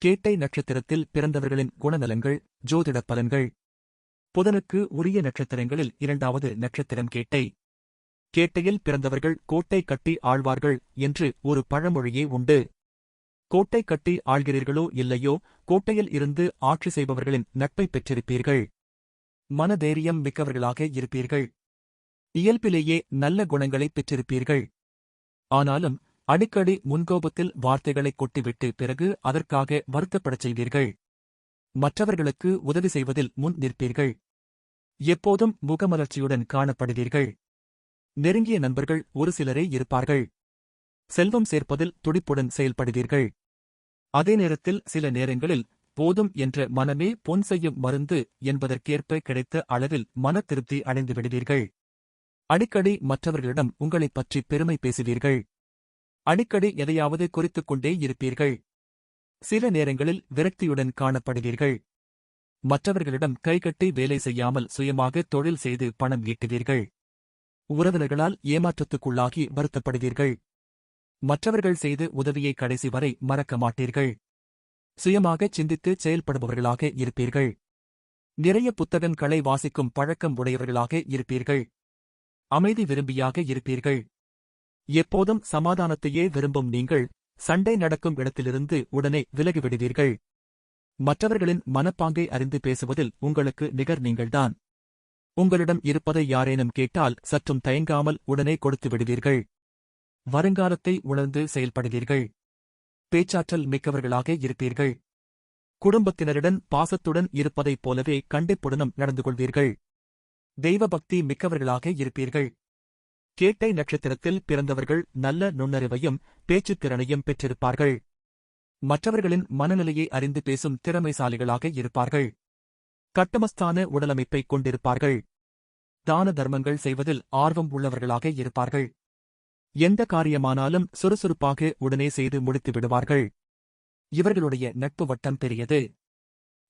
கேட்டை நட்சத்திரத்தில் பிறந்தவர்களின் குணநலங்கள் ஜோதிடப் பலன்கள். புதனுக்கு உரிய நட்சத்திரங்களில் இரண்டாவது நட்சத்திரம் கேட்டை. கேட்டையில் பிறந்தவர்கள் கோட்டை கட்டி ஆழ்வார்கள் என்று ஒரு பழமொழியே உண்டு. கோட்டை கட்டி ஆள்கிறீர்களோ இல்லையோ கோட்டையில் இருந்து ஆட்சி செய்பவர்களின் நட்பை பெற்றிருப்பீர்கள். மனதைரியம் மிக்கவர்களாக இருப்பீர்கள். இயல்பிலேயே நல்ல குணங்களைப் பெற்றிருப்பீர்கள். ஆனாலும் அடிக்கடி முன்கோபத்தில் வார்த்தைகளை கொட்டிவிட்டு பிறகு அதற்காக வருத்தப்படச் செய்வீர்கள். மற்றவர்களுக்கு உதவி செய்வதில் முன் நிற்பீர்கள். எப்போதும் முகமலர்ச்சியுடன் காணப்படுவீர்கள். நெருங்கிய நண்பர்கள் ஒரு சிலரே இருப்பார்கள். செல்வம் சேர்ப்பதில் துடிப்புடன் செயல்படுவீர்கள். அதே நேரத்தில் சில நேரங்களில் போதும் என்ற மனமே பொன் செய்யும் மருந்து என்பதற்கேற்ப கிடைத்த அளவில் மன திருப்தி அடைந்து விடுவீர்கள். அடிக்கடி மற்றவர்களிடம் உங்களைப் பற்றி பெருமை பேசுவீர்கள். அடிக்கடி எதையாவது குறித்துக் கொண்டே இருப்பீர்கள். சில நேரங்களில் விரக்தியுடன் காணப்படுவீர்கள். மற்றவர்களிடம் கைகட்டி வேலை செய்யாமல் சுயமாக தொழில் செய்து பணம் ஈட்டுவீர்கள். உறவினர்களால் ஏமாற்றத்துக்குள்ளாகி வருத்தப்படுவீர்கள். மற்றவர்கள் செய்து உதவியை கடைசி வரை மறக்க மாட்டீர்கள். சுயமாக சிந்தித்து செயல்படுபவர்களாக இருப்பீர்கள். நிறைய புத்தகங்களை வாசிக்கும் பழக்கம் உடையவர்களாக இருப்பீர்கள். அமைதி விரும்பியாக இருப்பீர்கள். எப்போதும் சமாதானத்தையே விரும்பும் நீங்கள் சண்டை நடக்கும் இடத்திலிருந்து உடனே விலகிவிடுவீர்கள். மற்றவர்களின் மனப்பாங்கை அறிந்து பேசுவதில் உங்களுக்கு நிகர் நீங்கள்தான். உங்களிடம் இருப்பதை யாரேனும் கேட்டால் சற்றும் தயங்காமல் உடனே கொடுத்து விடுவீர்கள். வருங்காலத்தை உணர்ந்து செயல்படுவீர்கள். பேச்சாற்றல் மிக்கவர்களாக இருப்பீர்கள். குடும்பத்தினருடன் பாசத்துடன் இருப்பதைப் போலவே கண்டிப்புடனும் நடந்து கொள்வீர்கள். தெய்வபக்தி மிக்கவர்களாக இருப்பீர்கள். கேட்டை நட்சத்திரத்தில் பிறந்தவர்கள் நல்ல நுண்ணறிவையும் பேச்சுத் திறனையும் பெற்றிருப்பார்கள். மற்றவர்களின் மனநிலையை அறிந்து பேசும் திறமைசாலிகளாக இருப்பார்கள். கட்டமஸ்தான உடலமைப்பைக் கொண்டிருப்பார்கள். தான தர்மங்கள் செய்வதில் ஆர்வம் உள்ளவர்களாக இருப்பார்கள். எந்த காரியமானாலும் சுறுசுறுப்பாக உடனே செய்து முடித்து விடுவார்கள். இவர்களுடைய நட்பு வட்டம் பெரியது.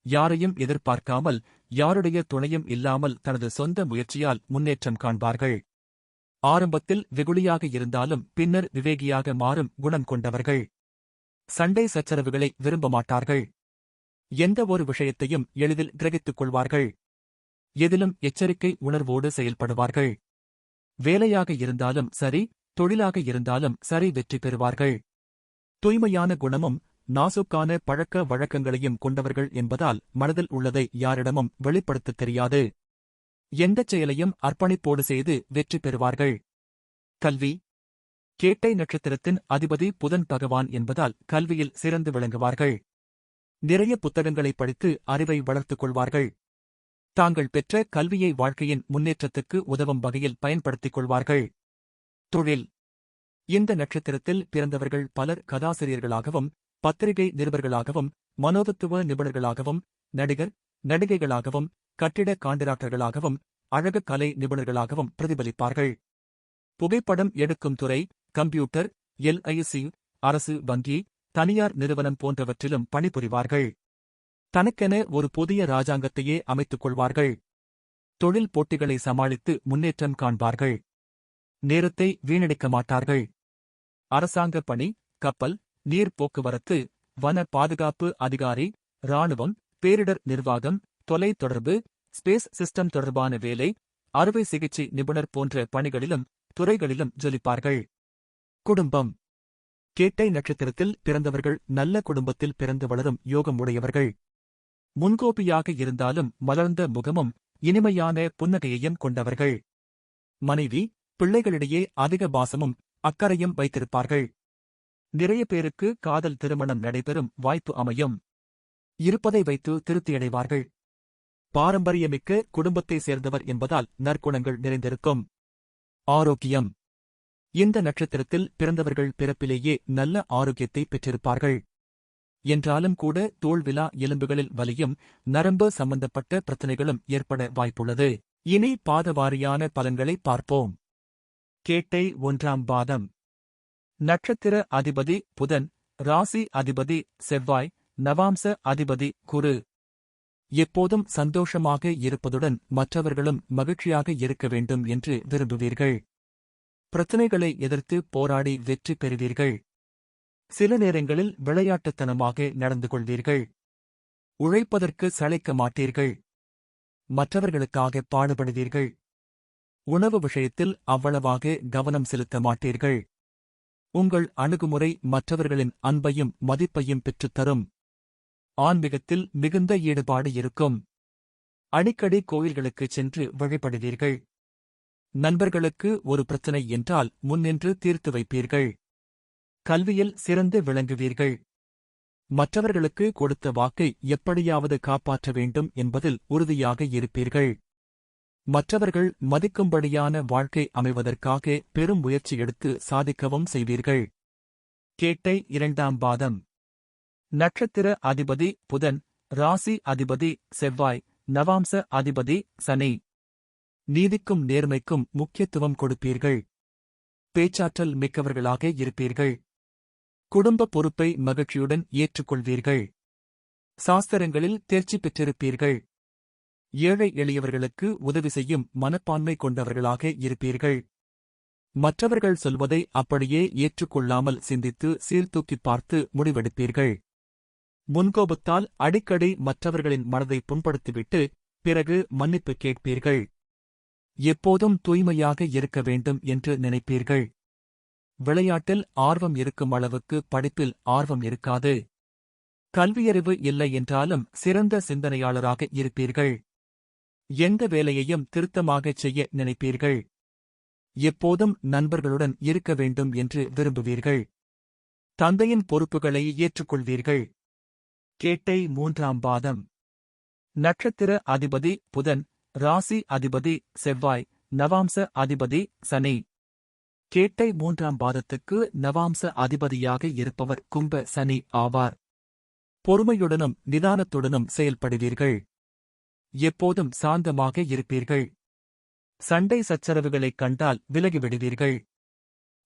யாரையும் எதிர்பார்க்காமல் யாருடைய துணையும் இல்லாமல் தனது சொந்த முயற்சியால் முன்னேற்றம் காண்பார்கள். ஆரம்பத்தில் வெகுளியாக இருந்தாலும் பின்னர் விவேகியாக மாறும் குணம் கொண்டவர்கள். சண்டை சச்சரவுகளை விரும்ப மாட்டார்கள். எந்த ஒரு விஷயத்தையும் எளிதில் கிரகித்துக் கொள்வார்கள். எதிலும் எச்சரிக்கை உணர்வோடு செயல்படுவார்கள். வேலையாக இருந்தாலும் சரி தொழிலாக இருந்தாலும் சரி வெற்றி பெறுவார்கள். தூய்மையான குணமும் நாசுக்கான பழக்க வழக்கங்களையும் கொண்டவர்கள் என்பதால் மனதில் உள்ளதை யாரிடமும் வெளிப்படுத்தத் தெரியாது. எந்தச் செயலையும் அர்ப்பணிப்போடு செய்து வெற்றி பெறுவார்கள். கல்வி. கேட்டை நட்சத்திரத்தின் அதிபதி புதன் பகவான் என்பதால் கல்வியில் சிறந்து விளங்குவார்கள். நிறைய புத்தகங்களை படித்து அறிவை வளர்த்துக் கொள்வார்கள். தாங்கள் பெற்ற கல்வியை வாழ்க்கையின் முன்னேற்றத்துக்கு உதவும் வகையில் பயன்படுத்திக் கொள்வார்கள். தொழில். இந்த நட்சத்திரத்தில் பிறந்தவர்கள் பலர் கதாசிரியர்களாகவும் பத்திரிகை நிருபர்களாகவும் மனோதத்துவ நிபுணர்களாகவும் நடிகர் நடிகைகளாகவும் கட்டிட காண்டிராக்டர்களாகவும் அழகு கலை நிபுணர்களாகவும் பிரதிபலிப்பார்கள். புகைப்படம் எடுக்கும் துறை கம்ப்யூட்டர் எல்ஐசி அரசு வங்கி தனியார் நிறுவனம் போன்றவற்றிலும் பணிபுரிவார்கள். தனக்கென ஒரு புதிய ராஜாங்கத்தையே அமைத்துக் கொள்வார்கள். தொழில் போட்டிகளை சமாளித்து முன்னேற்றம் காண்பார்கள். நேரத்தை வீணடிக்க மாட்டார்கள். அரசாங்க பணி கப்பல் நீர் போக்குவரத்து வன பாதுகாப்பு அதிகாரி இராணுவம் பேரிடர் நிர்வாகம் தொலை தொடர்பு ஸ்பேஸ் சிஸ்டம் தொடர்பான வேலை அறுவை சிகிச்சை நிபுணர் போன்ற பணிகளிலும் துறைகளிலும் ஜொலிப்பார்கள். குடும்பம். கேட்டை நட்சத்திரத்தில் பிறந்தவர்கள் நல்ல குடும்பத்தில் பிறந்து வளரும் யோகம் உடையவர்கள். முன்கோபியாக இருந்தாலும் மலர்ந்த முகமும் இனிமையான புன்னகையையும் கொண்டவர்கள். மனைவி பிள்ளைகளிடையே அதிக பாசமும் அக்கறையும் வைத்திருப்பார்கள். நிறைய பேருக்கு காதல் திருமணம் நடைபெறும் வாய்ப்பு அமையும். இருப்பதை வைத்து திருப்தியடைவார்கள். பாரம்பரியமிக்க குடும்பத்தை சேர்ந்தவர் என்பதால் நற்குணங்கள் நிறைந்திருக்கும். ஆரோக்கியம். இந்த நட்சத்திரத்தில் பிறந்தவர்கள் பிறப்பிலேயே நல்ல ஆரோக்கியத்தை பெற்றிருப்பார்கள். என்றாலும் கூட தோல்விழா எலும்புகளில் வலியும் நரம்பு சம்பந்தப்பட்ட பிரச்சனைகளும் ஏற்பட வாய்ப்புள்ளது. இனி பாதவாரியான பலன்களை பார்ப்போம். கேட்டை ஒன்றாம் பாதம். நட்சத்திர அதிபதி புதன் ராசி அதிபதி செவ்வாய் நவாம்ச அதிபதி குரு. எப்போதும் சந்தோஷமாக இருப்பதுடன் மற்றவர்களும் மகிழ்ச்சியாக இருக்க வேண்டும் என்று விரும்புவீர்கள். பிரச்சனைகளை எதிர்த்து போராடி வெற்றி பெறுவீர்கள். சில நேரங்களில் விளையாட்டுத்தனமாக நடந்து கொள்வீர்கள். உழைப்பதற்கு சளைக்க மாட்டீர்கள். மற்றவர்களுக்காக பாடுபடுவீர்கள். உணவு விஷயத்தில் அவ்வளவாக கவனம் செலுத்த மாட்டீர்கள். உங்கள் அணுகுமுறை மற்றவர்களின் அன்பையும் மதிப்பையும் பெற்றுத்தரும். ஆன்மீகத்தில் மிகுந்த ஈடுபாடு இருக்கும். அடிக்கடி கோயில்களுக்குச் சென்று வழிபடுவீர்கள். நண்பர்களுக்கு ஒரு பிரச்சனை என்றால் முன்னின்று தீர்த்து வைப்பீர்கள். கல்வியில் சிறந்து விளங்குவீர்கள். மற்றவர்களுக்கு கொடுத்த வாக்கை எப்படியாவது காப்பாற்ற வேண்டும் என்பதில் உறுதியாக இருப்பீர்கள். மற்றவர்கள் மதிக்கும்படியான வாழ்க்கை அமைவதற்காக பெரும் முயற்சி எடுத்து சாதிக்கவும் செய்வீர்கள். கேட்டை இரண்டாம் பாதம். நட்சத்திர அதிபதி புதன் ராசி அதிபதி செவ்வாய் நவாம்ச அதிபதி சனி. நீதிக்கும் நேர்மைக்கும் முக்கியத்துவம் கொடுப்பீர்கள். பேச்சாற்றல் மிக்கவர்களாக இருப்பீர்கள். குடும்ப பொறுப்பை மகிழ்ச்சியுடன் ஏற்றுக்கொள்வீர்கள். சாஸ்திரங்களில் தேர்ச்சி பெற்றிருப்பீர்கள். ஏழை எளியவர்களுக்கு உதவி செய்யும் மனப்பான்மை கொண்டவர்களாக இருப்பீர்கள். மற்றவர்கள் சொல்வதை அப்படியே ஏற்றுக்கொள்ளாமல் சிந்தித்து சீர்தூக்கிப் பார்த்து முடிவெடுப்பீர்கள். முன்கோபத்தால் அடிக்கடி மற்றவர்களின் மனதை புண்படுத்திவிட்டு பிறகு மன்னிப்பு கேட்பீர்கள். எப்போதும் தூய்மையாக இருக்க வேண்டும் என்று நினைப்பீர்கள். விளையாட்டில் ஆர்வம் இருக்கும் அளவுக்கு படிப்பில் ஆர்வம் இருக்காது. கல்வியறிவு இல்லை என்றாலும் சிறந்த சிந்தனையாளராக இருப்பீர்கள். எந்த வேலையையும் திருத்தமாகச் செய்ய நினைப்பீர்கள். எப்போதும் நண்பர்களுடன் இருக்க வேண்டும் என்று விரும்புவீர்கள். தந்தையின் பொறுப்புகளை ஏற்றுக்கொள்வீர்கள். கேட்டை மூன்றாம் பாதம். நட்சத்திர அதிபதி புதன் ராசி அதிபதி செவ்வாய் நவாம்ச அதிபதி சனி. கேட்டை மூன்றாம் பாதத்துக்கு நவாம்ச அதிபதியாக இருப்பவர் கும்ப சனி ஆவார். பொறுமையுடனும் நிதானத்துடனும் செயல்படுவீர்கள். எப்போதும் சாந்தமாக இருப்பீர்கள். சண்டை சச்சரவுகளைக் கண்டால் விலகிவிடுவீர்கள்.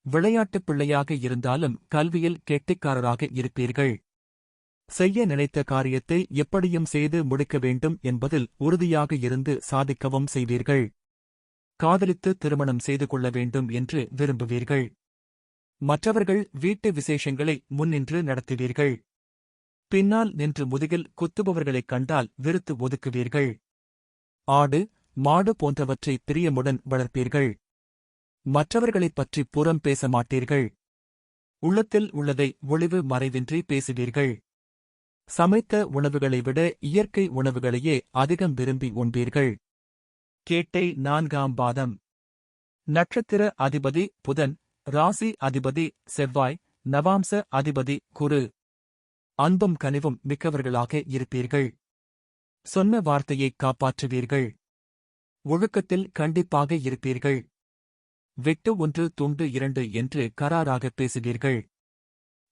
விளையாட்டுப் பிள்ளையாக இருந்தாலும் கல்வியில் கெட்டிக்காரராக இருப்பீர்கள். செய்ய நினைத்த காரியத்தை எப்படியும் செய்து முடிக்க வேண்டும் என்பதில் உறுதியாக இருந்து சாதிக்கவும் செய்வீர்கள். காதலித்து திருமணம் செய்து கொள்ள வேண்டும் என்று விரும்புவீர்கள். மற்றவர்கள் வீட்டு விசேஷங்களை முன்னின்று நடத்துவீர்கள். பின்னால் நின்று முதுகில் குத்துபவர்களைக் கண்டால் வெறுத்து ஒதுக்குவீர்கள். ஆடு மாடு போன்றவற்றை பிரியமுடன் வளர்ப்பீர்கள். மற்றவர்களைப் பற்றி புறம் பேச மாட்டீர்கள். உள்ளத்தில் உள்ளதை ஒளிவு மறைவின்றி பேசுவீர்கள். சமைத்த உணவுகளை விட இயற்கை உணவுகளையே அதிகம் விரும்பி உண்பீர்கள். கேட்டை நான்காம் பாதம். நட்சத்திர அதிபதி புதன் ராசி அதிபதி செவ்வாய் நவாம்ச அதிபதி குரு. அன்பும் கனிவும் மிக்கவர்களாக இருப்பீர்கள். சொன்ன வார்த்தையை காப்பாற்றுவீர்கள். ஒழுக்கத்தில் கண்டிப்பாக இருப்பீர்கள். வெட்டு ஒன்று துண்டு இரண்டு என்று கராராக பேசுவீர்கள்.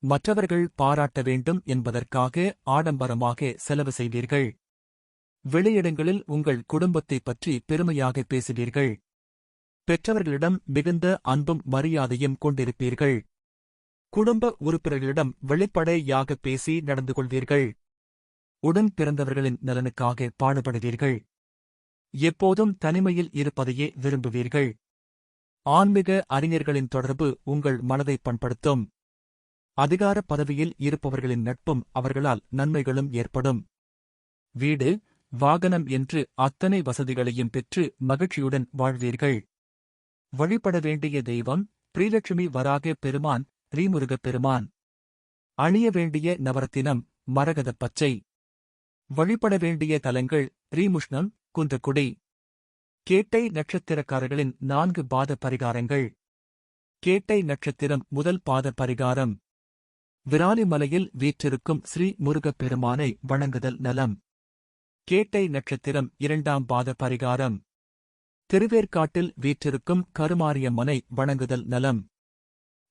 மற்றவர்கள் பாராட்ட வேண்டும் என்பதற்காக ஆடம்பரமாக செலவு செய்வீர்கள் வெளியிடங்களில் உங்கள் குடும்பத்தைப் பற்றி பெருமையாக பேசுவீர்கள். பெற்றவர்களிடம் மிகுந்த அன்பும் மரியாதையும் கொண்டிருப்பீர்கள். குடும்ப உறுப்பினர்களிடம் வெளிப்படையாக பேசி நடந்து கொள்வீர்கள். உடன் பிறந்தவர்களின் நலனுக்காக பாடுபடுவீர்கள். எப்போதும் தனிமையில் இருப்பதையே விரும்புவீர்கள். ஆன்மீக அறிஞர்களின் தொடர்பு உங்கள் மனதை பண்படுத்தும். அதிகார பதவியில் இருப்பவர்களின் நட்பும் அவர்களால் நன்மைகளும் ஏற்படும். வீடு வாகனம் என்று அத்தனை வசதிகளையும் பெற்று மகிழ்ச்சியுடன் வாழ்வீர்கள். வழிபட வேண்டிய தெய்வம் பிரியலட்சுமி வராக பெருமான் ரீமுருகப் பெருமான். அணிய வேண்டிய நவரத்தினம் மரகதப் பச்சை. வழிபட வேண்டிய தலங்கள் ரீமுஷ்ணம் குந்தக்குடி. கேட்டை நட்சத்திரக்காரர்களின் நான்கு பாத பரிகாரங்கள். கேட்டை நட்சத்திரம் முதல் பாத பரிகாரம். விராலிமலையில் வீற்றிருக்கும் ஸ்ரீ முருகப்பெருமானை வணங்குதல் நலம். கேட்டை நட்சத்திரம் இரண்டாம் பாத பரிகாரம். திருவேற்காட்டில் வீற்றிருக்கும் கருமாரியம்மனை வணங்குதல் நலம்.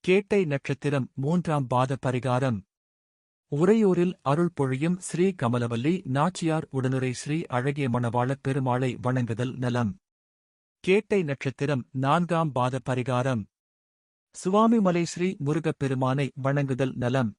கேட்டை நட்சத்திரம் மூன்றாம் பாத பரிகாரம். உறையூரில் அருள் பொழியும் ஸ்ரீ கமலவல்லி நாச்சியார் உடனுரை ஸ்ரீ அழகிய மணவாளப் பெருமாளை வணங்குதல் நலம். கேட்டை நட்சத்திரம் நான்காம் பாத பரிகாரம். சுவாமிமலை ஸ்ரீ முருகப் பெருமானை வணங்குதல் நலம்.